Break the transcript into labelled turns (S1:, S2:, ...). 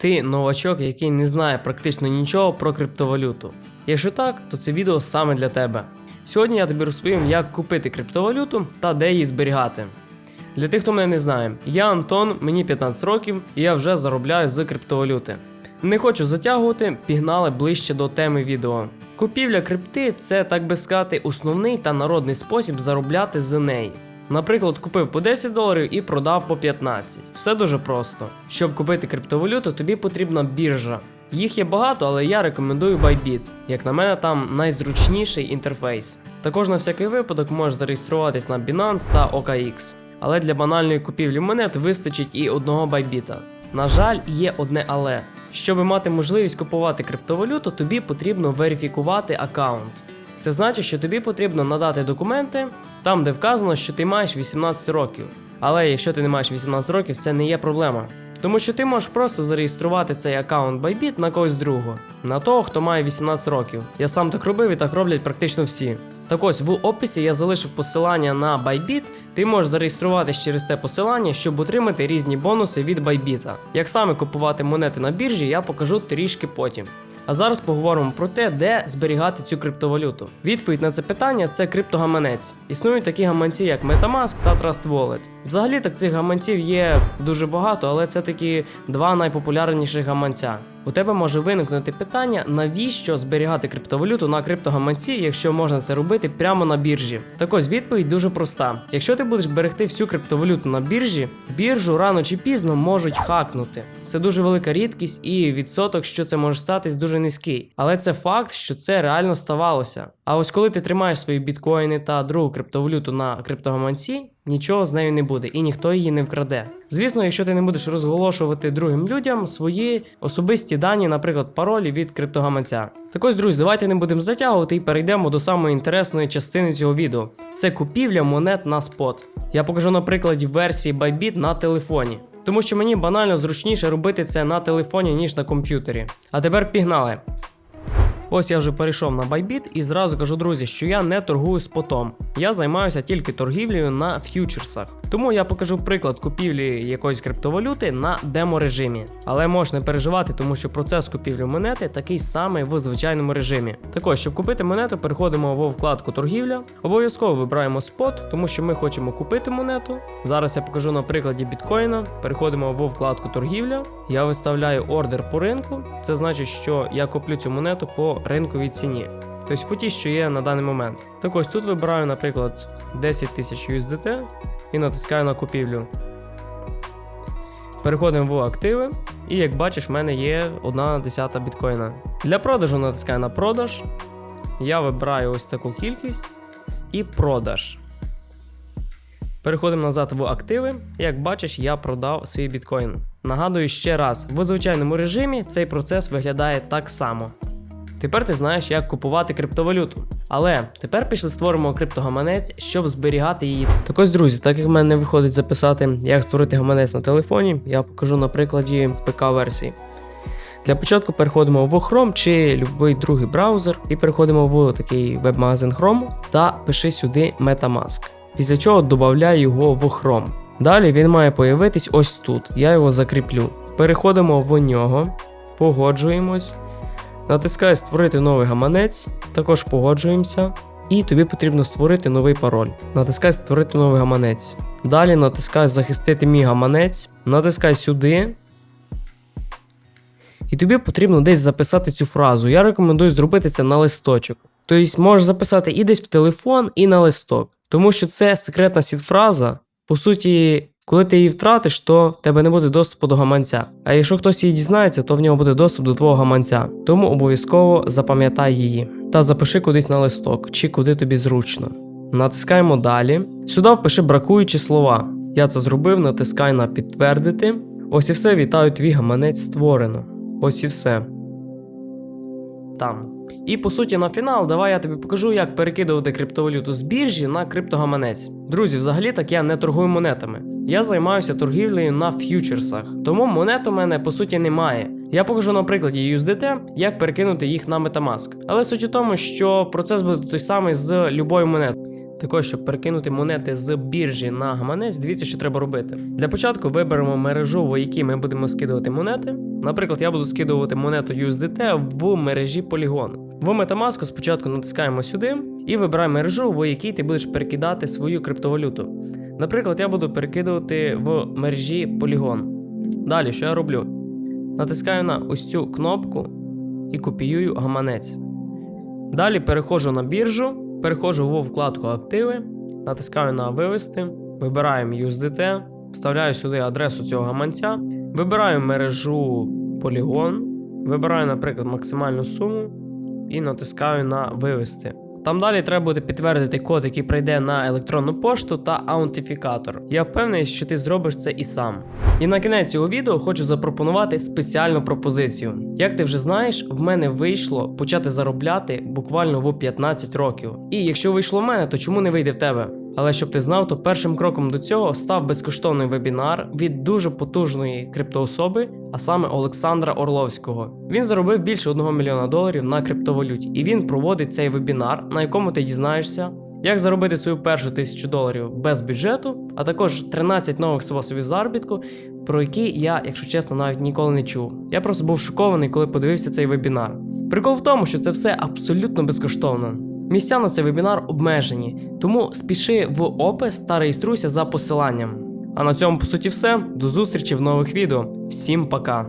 S1: Ти новачок, який не знає практично нічого про криптовалюту. Якщо так, то це відео саме для тебе. Сьогодні я тобі розповім, як купити криптовалюту та де її зберігати. Для тих, хто мене не знає, я Антон, мені 15 років, і я вже заробляю з криптовалюти. Не хочу затягувати, пігнали ближче до теми відео. Купівля крипти це, так би сказати, основний та народний спосіб заробляти з неї. Наприклад, купив по 10 доларів і продав по 15. Все дуже просто. Щоб купити криптовалюту, тобі потрібна біржа. Їх є багато, але я рекомендую Bybit. Як на мене, там найзручніший інтерфейс. Також на всякий випадок можеш зареєструватись на Binance та OKX. Але для банальної купівлі монет вистачить і одного Bybit. На жаль, є одне але. Щоб мати можливість купувати криптовалюту, тобі потрібно верифікувати аккаунт. Це значить, що тобі потрібно надати документи там, де вказано, що ти маєш 18 років. Але якщо ти не маєш 18 років, це не є проблема. Тому що ти можеш просто зареєструвати цей аккаунт Bybit на когось другого, на того, хто має 18 років. Я сам так робив і так роблять практично всі. Так ось в описі я залишив посилання на Bybit, ти можеш зареєструватись через це посилання, щоб отримати різні бонуси від Bybit. Як саме купувати монети на біржі, я покажу трішки потім. А зараз поговоримо про те, де зберігати цю криптовалюту. Відповідь на це питання це криптогаманець. Існують такі гаманці, як Metamask та Trust Wallet. Взагалі так цих гаманців є дуже багато, але це такі два найпопулярніших гаманця. У тебе може виникнути питання, навіщо зберігати криптовалюту на криптогаманці, якщо можна це робити прямо на біржі. Так ось відповідь дуже проста: якщо ти будеш берегти всю криптовалюту на біржі, біржу рано чи пізно можуть хакнути. Це дуже велика рідкість, і відсоток, що це може статись, дуже низький. Але це факт, що це реально ставалося. А ось коли ти тримаєш свої біткоїни та другу криптовалюту на криптогаманці, нічого з нею не буде і ніхто її не вкраде. Звісно, якщо ти не будеш розголошувати другим людям свої особисті дані, наприклад, паролі від криптогаманця. Так ось, друзі, давайте не будемо затягувати і перейдемо до самої інтересної частини цього відео. Це купівля монет на спот. Я покажу на прикладі версії Bybit на телефоні. Тому що мені банально зручніше робити це на телефоні, ніж на комп'ютері. А тепер пігнали. Ось я вже перейшов на Bybit і зразу кажу, друзі, що я не торгую спотом. Я займаюся тільки торгівлею на ф'ючерсах. Тому я покажу приклад купівлі якоїсь криптовалюти на демо-режимі. Але можеш не переживати, тому що процес купівлі монети такий самий в звичайному режимі. Також, щоб купити монету, переходимо во вкладку торгівля. Обов'язково вибираємо спот, тому що ми хочемо купити монету. Зараз я покажу на прикладі біткоїна. Переходимо во вкладку торгівля. Я виставляю ордер по ринку. Це значить, що я куплю цю монету по ринковій ціні. Тобто по тій, що є на даний момент. Так ось тут вибираю, наприклад, 10 тисяч USDT і натискаю на купівлю. Переходимо в активи, і як бачиш, в мене є 1 десята біткоїна. Для продажу натискаю на продаж. Я вибираю ось таку кількість і продаж. Переходимо назад в активи. Як бачиш, я продав свій біткоін. Нагадую ще раз: в звичайному режимі цей процес виглядає так само. Тепер ти знаєш, як купувати криптовалюту. Але тепер пішли створимо криптогаманець, щоб зберігати її. Так ось, друзі, так як в мене не виходить записати, як створити гаманець на телефоні, я покажу на прикладі ПК-версії. Для початку переходимо в Chrome чи будь-який другий браузер і переходимо в такий веб-магазин Chrome та пиши сюди Metamask. Після чого додаю його в Chrome. Далі він має появитись ось тут. Я його закріплю. Переходимо в нього, погоджуємось. Натискай Створити новий гаманець, також погоджуємося. І тобі потрібно створити новий пароль. Натискай Створити новий гаманець. Далі натискай Захистити мій гаманець, натискай сюди. І тобі потрібно десь записати цю фразу. Я рекомендую зробити це на листочок. Тобто можеш записати і десь в телефон, і на листок. Тому що це секретна сід-фраза. По суті, коли ти її втратиш, то тебе не буде доступу до гаманця. А якщо хтось її дізнається, то в нього буде доступ до твого гаманця. Тому обов'язково запам'ятай її та запиши кудись на листок чи куди тобі зручно. Натискаємо далі. Сюди впиши бракуючі слова. Я це зробив, натискай на підтвердити. Ось і все, вітаю, твій гаманець створено. Ось і все. Там. І по суті, на фінал, давай я тобі покажу, як перекидувати криптовалюту з біржі на криптогаманець. Друзі, взагалі так я не торгую монетами. Я займаюся торгівлею на ф'ючерсах, тому монет у мене по суті немає. Я покажу на прикладі USDT, як перекинути їх на Metamask. Але суть у тому, що процес буде той самий з любою монетою. Також, щоб перекинути монети з біржі на гаманець, дивіться, що треба робити. Для початку виберемо мережу, в якій ми будемо скидувати монети. Наприклад, я буду скидувати монету USDT в мережі Polygon. В Metamask спочатку натискаємо сюди і вибираємо мережу, в якій ти будеш перекидати свою криптовалюту. Наприклад, я буду перекидувати в мережі Polygon. Далі, що я роблю? Натискаю на ось цю кнопку і копіюю гаманець. Далі переходжу на біржу, переходжу в вкладку Активи, натискаю на Вивести, вибираємо USDT, вставляю сюди адресу цього гаманця, вибираю мережу Polygon, вибираю, наприклад, максимальну суму і натискаю на Вивести. Там далі треба буде підтвердити код, який прийде на електронну пошту та аутентифікатор. Я впевнений, що ти зробиш це і сам. І на кінець цього відео хочу запропонувати спеціальну пропозицію. Як ти вже знаєш, в мене вийшло почати заробляти буквально в 15 років. І якщо вийшло в мене, то чому не вийде в тебе? Але щоб ти знав, то першим кроком до цього став безкоштовний вебінар від дуже потужної криптоособи, а саме Олександра Орловського. Він заробив більше 1 мільйона доларів на криптовалюті, і він проводить цей вебінар, на якому ти дізнаєшся, як заробити свою першу тисячу доларів без бюджету, а також 13 нових способів заробітку, про які я, якщо чесно, навіть ніколи не чув. Я просто був шокований, коли подивився цей вебінар. Прикол в тому, що це все абсолютно безкоштовно. Місця на цей вебінар обмежені, тому спіши в опис та реєструйся за посиланням. А на цьому по суті все. До зустрічі в нових відео. Всім пока!